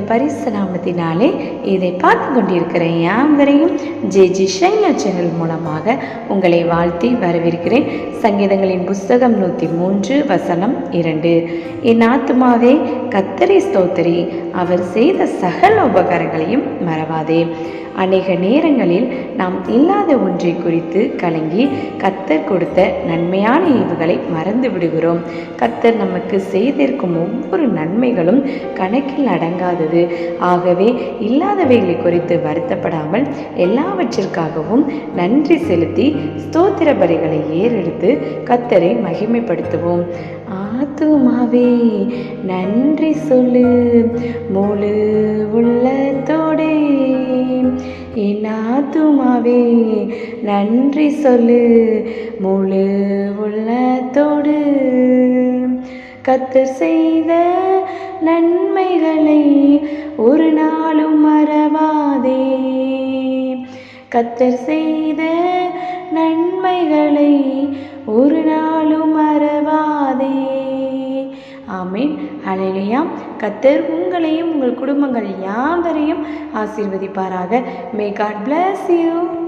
பரிசு நாமத்தினாலே இதை பார்த்து கொண்டிருக்கிற யாவரையும் ஜே ஜி ஷைலா சேனல் மூலமாக உங்களை வாழ்த்தி வரவேற்கிறேன். சங்கீதங்களின் புஸ்தகம் நூற்றி மூன்று வசனம் இரண்டு. என் ஆத்மாவே கத்தரை ஸ்தோத்திரி. அவர் செய்த சகல உபகாரங்களையும் மறவாதே. அநேக நேரங்களில் நாம் இல்லாத ஒன்றை குறித்து கலங்கி கத்தர் கொடுத்த நன்மையான ஈவுகளை மறந்து விடுகிறோம். கத்தர் நமக்கு செய்திருக்கும் ஒவ்வொரு நன்மைகளும் கணக்கில் அடங்காது. இருந்தது. ஆகவே இல்லாதவைகளை குறித்து வருத்தப்படாமல் எல்லாவற்றிற்காகவும் நன்றி செலுத்தி ஸ்தோத்திர பலிகளை ஏறெடுத்து கத்தரை மகிமைப்படுத்துவோம். ஆத்துமாவே நன்றி சொல்லு. முழு உள்ளத்தோடே. என் ஆத்துமாவே நன்றி சொல்லு. முழு உள்ளத்தோடு கத்தர் செய்த நன்மைகளை ஒரு நாளும் மறவாதே. கத்தர் செய்த நன்மைகளை ஒரு நாளும் மறவாதே. ஆமீன். அலையிலையா கத்தர் உங்களையும் உங்கள் குடும்பங்கள் யாவரையும் ஆசீர்வதிப்பாராக. May God bless you